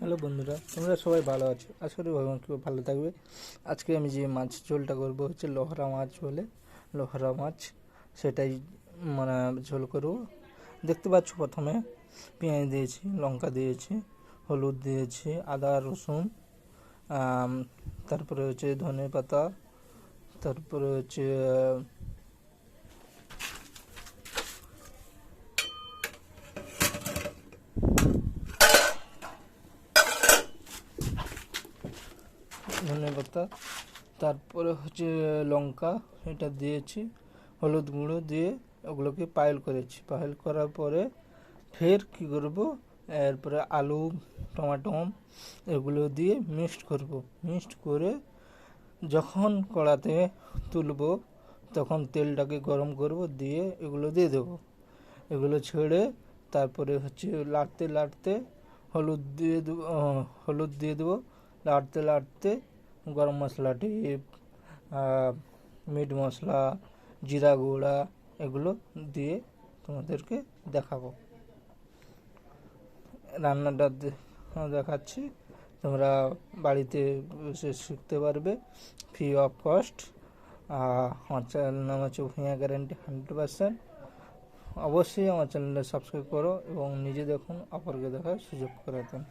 Hello বন্ধুরা, তোমরা সবাই ভালো আছো? আশা করি ভগবান খুব ভালো থাকবে। আজকে আমি যে মাছ ঝোলটা করব হচ্ছে লোহরা মাছ বলে, লোহরা মাছ। সেটাই মানে ঝোল করব। দেখতে পাচ্ছ প্রথমে পেঁয়াজ দিয়েছি, লঙ্কা দিয়েছি, হলুদ দিয়েছি, আদা, রসুন তারপরে হচ্ছে ধনে পাতা তারপরে হচ্ছে ধনে পাতা তারপরে হচ্ছে লঙ্কা, এটা দিয়েছি, হলুদ গুঁড়ো দিয়ে ওগুলোকে পায়েল করেছি। পায়েল করার পরে ফের কি করব? এরপরে আলু, টমাটো, এগুলো দিয়ে মিক্সড করব। মিক্সড করে যখন কড়াতে তুলব, তখন তেলটাকে গরম করব, দিয়ে এগুলো দিয়ে দেবো। এগুলো ছেড়ে তারপরে হচ্ছে লাড়তে লাড়তে হলুদ দিয়ে দেবো হলুদ দিয়ে দেবো। লাড়তে লাড়তে গরম মশলাটি আহ, মিট মশলা জিরা গুঁড়া এগুলো দিয়ে তোমাদেরকে দেখাবো। রান্নাটা দেখাচ্ছি। তোমরা বাড়িতে বসে শিখতে পারবে। ফ্রি অফ কস্ট আমার চ্যানেল নাম হচ্ছে ভূঁইয়া গ্যারেন্টি হান্ড্রেড পার্সেন্ট অবশ্যই আমার চ্যানেলটা সাবস্ক্রাইব করো এবং নিজে দেখুন অপরকে দেখার সুযোগ করে দেন।